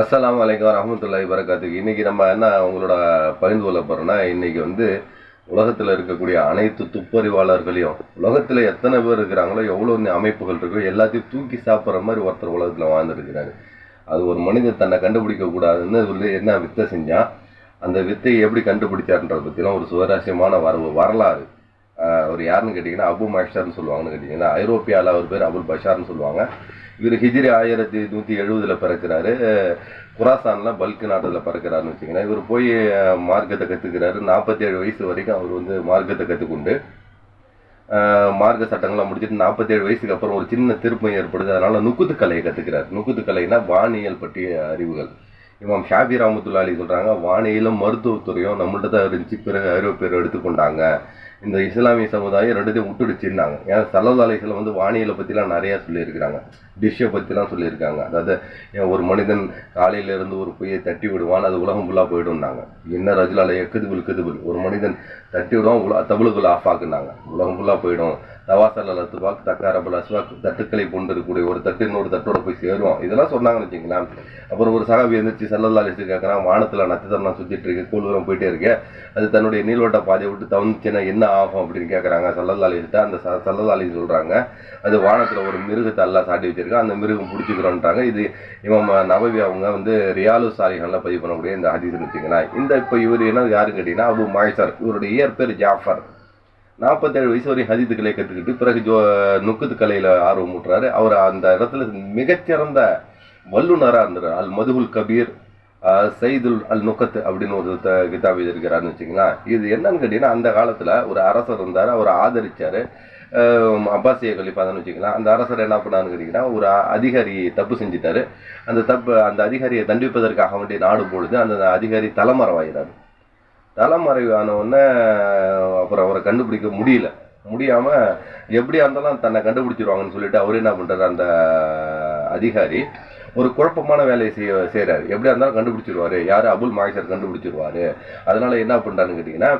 அஸ்லாம் வலைக்கம் வரஹ்மத்துல்லாஹி வரகாத்துக்கு இன்றைக்கி நம்ம என்ன உங்களோட பகிர்ந்து கொள்ள போகிறோன்னா இன்றைக்கி வந்து உலகத்தில் இருக்கக்கூடிய அனைத்து துப்பறிவாளர்களையும் உலகத்தில் எத்தனை பேர் இருக்கிறாங்களோ எவ்வளோ அமைப்புகள் இருக்கோ எல்லாத்தையும் தூக்கி சாப்பிட்ற மாதிரி ஒருத்தர் உலகத்தில் வாழ்ந்துருக்கிறாரு. அது ஒரு மனிதன் தன்னை கண்டுபிடிக்கக்கூடாதுன்னு சொல்லி என்ன வித்தை செஞ்சான்? அந்த வித்தையை எப்படி கண்டுபிடிச்சாருன்றத பற்றிலாம் ஒரு சுவாரஸ்யமான வரவு வரலாறு. அவர் யாருன்னு கேட்டிங்கன்னா அபு மஷார்னு சொல்லுவாங்கன்னு கேட்டிங்கன்னா ஐரோப்பியாவில் அவர் பேர் அபுல் பஷார்னு சொல்லுவாங்க. இவர் ஹிஜ்ரி ஆயிரத்தி நூற்றி எழுபதில் பிறக்கிறாரு. குராசான்லாம் பல்க் நாட்டில் பிறக்கிறாருன்னு வச்சுக்கோங்களேன். இவர் போய் மார்க்கத்தை கற்றுக்கிறாரு நாற்பத்தேழு வயசு வரைக்கும் அவர் வந்து மார்க்கத்தை கற்றுக்கொண்டு மார்க்க சட்டங்கள்லாம் முடிச்சுட்டு நாற்பத்தேழு வயசுக்கு அப்புறம் ஒரு சின்ன திருப்பம் ஏற்படுது. அதனால் நுக்குத்து கலையை கற்றுக்கிறார் நுக்குத்து கலைனா வானியல் பற்றிய அறிவுகள். இமாம் ஷாபி ராமத்துல்லாலி சொல்கிறாங்க வானியலும் மருத்துவத்துறையும் நம்மள்ட்ட தான் இருந்துச்சு. பிறகு அறிவு பேர் எடுத்துக்கொண்டாங்க. இந்த இஸ்லாமிய சமுதாயம் ரெண்டுத்தையும் விட்டுடுச்சுன்னாங்க ஏன்னா சல்லதாலைகள் வந்து வானியலை பற்றிலாம் நிறையா சொல்லியிருக்கிறாங்க. டிஷ்ஷை பற்றிலாம் சொல்லியிருக்காங்க. அதாவது ஏன் ஒரு மனிதன் காலையிலேருந்து ஒரு பொய்யை தட்டி விடுவான் அது உலகம் ஃபுல்லாக போயிடும்னாங்க. என்ன ரஜுலால எக்குதுபுல் கதுபுல் ஒரு மனிதன் தட்டி விடுவான் உல தபுலுக்குள்ள ஆஃப் ஆக்குனாங்க. உலகம் ஃபுல்லாக போயிடும். தவாசல் அலத்துவாக் தக்காரபல் அஸ்வாக் தட்டுக்களை கொண்டு இருக்கக்கூடிய ஒரு தட்டு இன்னொரு தட்டோட போய் சேரும் இதெல்லாம் சொன்னாங்கன்னு வச்சுங்களேன் அப்புறம் ஒரு சகாபி எந்திரிச்சு சல்லல்லா அலிஸ்ட்டு கேட்குறான் வானத்தில் நட்சத்திரம்லாம் சுற்றிட்டு இருக்கு கூழுரம் போயிட்டே இருக்கே. அது தன்னுடைய நீள்வட்ட பாதையை விட்டு தவிச்சுன்னா என்ன ஆகும்? அப்படின்னு கேட்குறாங்க சல்லல்லா அலிஸ்ட்டு அந்த ச சல்லல்லா சொல்கிறாங்க அது வானத்தில் ஒரு மிருகத்தை எல்லாம் சாட்டி வச்சிருக்கேன் அந்த மிருகம் பிடிச்சிக்கிறோன்றாங்க. இது இவன் நபவி அவங்க வந்து ரியாலு சாலிகள்லாம் பதிவு பண்ணக்கூடிய இந்த ஹதீஸ்னு வச்சுங்களேன் இந்த இப்போ இவர் என்ன யாருன்னு கேட்டிங்கன்னா அபு மாய்சர் இவருடைய இயற்பேர் ஜாஃபர். நாற்பத்தேழு வயசு வரையும் ஹதீத்து கலையை கற்றுக்கிட்டு பிறகு ஜோ நுக்குத்து கலையில் ஆர்வம் ஊட்டுறாரு. அவர் அந்த இடத்துல மிகச்சிறந்த வல்லுனராக இருந்தார் அல் மதுகுல் கபீர் சைதுல் அல் நுக்கத்து அப்படின்னு ஒரு த- கிதாப் எழுதியிருக்கிறாருன்னு வச்சுங்களேன் இது என்னன்னு கேட்டிங்கன்னா அந்த காலத்தில் ஒரு அரசர் இருந்தார் அவர் ஆதரித்தார் அப்பாசிய கலிஃபாதான் வச்சுக்கலாம். அந்த அரசர் என்ன பண்ணான்னு கேட்டிங்கன்னா ஒரு அதிகாரி தப்பு செஞ்சிட்டாரு. அந்த தப்பு அந்த அதிகாரியை தண்டிப்பதற்காக வேண்டிய நாடு பொழுது அந்த அதிகாரி தலைமறைவு தலைமறைவான உடனே அப்புறம் அவரை கண்டுபிடிக்க முடியல. முடியாமல் எப்படியா இருந்தாலும் தன்னை கண்டுபிடிச்சிருவாங்கன்னு சொல்லிட்டு அவர் என்ன பண்ணுறாரு அந்த அதிகாரி ஒரு குழப்பமான வேலையை செய்ய செய்கிறாரு எப்படியா இருந்தாலும் கண்டுபிடிச்சிருவாரு. யார்? அபுல் மாகேஷர் கண்டுபிடிச்சிருவாரு. அதனால என்ன பண்ணுறாருன்னு கேட்டிங்கன்னா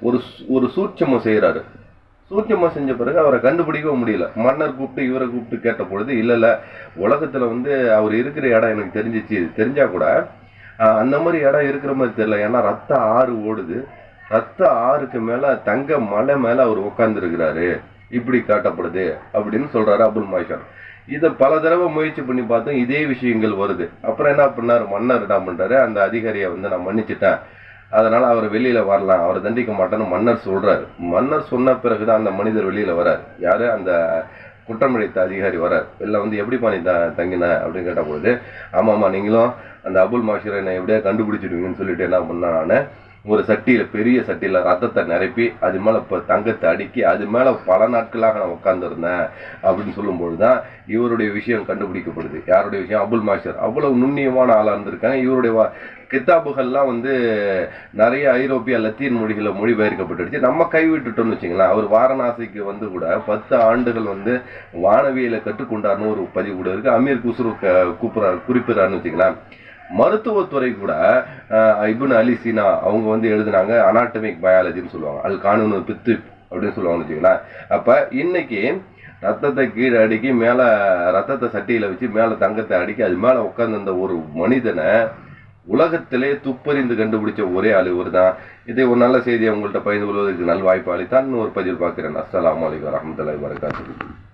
ஒரு ஒரு சூட்சமம் செய்கிறாரு சூட்சமாக செஞ்ச பிறகு அவரை கண்டுபிடிக்கவும் முடியல. மன்னர் கூப்பிட்டு இவரை கூப்பிட்டு கேட்ட பொழுது இல்லை இல்லை உலகத்தில் வந்து அவர் இருக்கிற இடம் எனக்கு தெரிஞ்சிச்சு. தெரிஞ்சால் கூட அந்த மாதிரி இடம் இருக்கிற மாதிரி தெரியல. ஏன்னா ரத்த ஆறு ஓடுது. ரத்த ஆறுக்கு மேலே தங்க மலை மேலே அவர் உட்காந்துருக்கிறாரு இப்படி காட்டப்படுது அப்படின்னு சொல்கிறாரு அபுல் மாஷர். இதை பல தடவை முயற்சி பண்ணி பார்த்தோம். இதே விஷயங்கள் வருது. அப்புறம் என்ன பண்ணார்? மன்னர் என்ன பண்ணுறாரு அந்த அதிகாரியை வந்து நான் மன்னிச்சிட்டேன். அதனால் அவர் வெளியில் வரலாம். அவரை தண்டிக்க மாட்டேன்னு மன்னர் சொல்கிறார் மன்னர் சொன்ன பிறகு தான் அந்த மனிதர் வெளியில் வரார் யார்? அந்த குற்றம் இழைத்த அதிகாரி வரார் இல்லை வந்து எப்படிப்பா நீ த தங்கின? அப்படின்னு கேட்ட பொழுது ஆமாம்மா நீங்களும் அந்த அபுல் மாஷிரை என்னை எப்படியா கண்டுபிடிச்சிடுவீங்கன்னு சொல்லிட்டு என்ன பண்ணேன் நான் ஒரு சட்டியில் பெரிய சட்டியில் ரத்தத்தை நிரப்பி அது மேலே இப்போ தங்கத்தை அடுக்கி அது மேலே பல நாட்களாக நான் உட்காந்துருந்தேன் அப்படின்னு சொல்லும்போது தான் இவருடைய விஷயம் கண்டுபிடிக்கப்படுது. யாருடைய விஷயம்? அபுல் மாஷர். அவ்வளவு நுண்ணியமான ஆளாக இருந்திருக்காங்க. இவருடைய வா- கித்தாபுகள்லாம் வந்து நிறைய ஐரோப்பிய லத்தீன் மொழிகளில் மொழிபெயர்க்கப்பட்டுடுச்சு. நம்ம கைவிட்டுட்டோம்னு வச்சுங்களேன். அவர் வாரணாசிக்கு வந்து கூட பத்து ஆண்டுகள் வந்து வானவியலை கற்றுக்கொண்டார்னு ஒரு பதிவு கூட இருக்குது அமீர் குசுரு க- கூப்பிடுறாரு குறிப்பிடுறாருன்னு வச்சுங்களேன். மருத்துவத்துறை கூட இபுன் அலி சீனா அவங்க வந்து எழுதினாங்க அனாட்டமிக் பயாலஜின்னு சொல்லுவாங்க. அது கானூனு பித்து அப்படின்னு சொல்லுவாங்கன்னு வச்சுக்கோங்களேன். அப்போ இன்னைக்கு ரத்தத்தை கீழே அடுக்கி மேலே ரத்தத்தை சட்டியில் வச்சு மேலே தங்கத்தை அடுக்கி அது மேலே உட்காந்துருந்த ஒரு மனிதனை உலகத்திலே துப்பறிந்து கண்டுபிடிச்ச ஒரே ஆள் இவர் தான் இதை ஒரு நல்ல செய்தியை உங்கள்கிட்ட பகிர்ந்து கொள்வதற்கு நல் வாய்ப்பு அளித்தான் ஒரு பதிவு பார்க்குறேன். அஸ்லாம் வலைக்கம் வரமத்துல வரகாத்து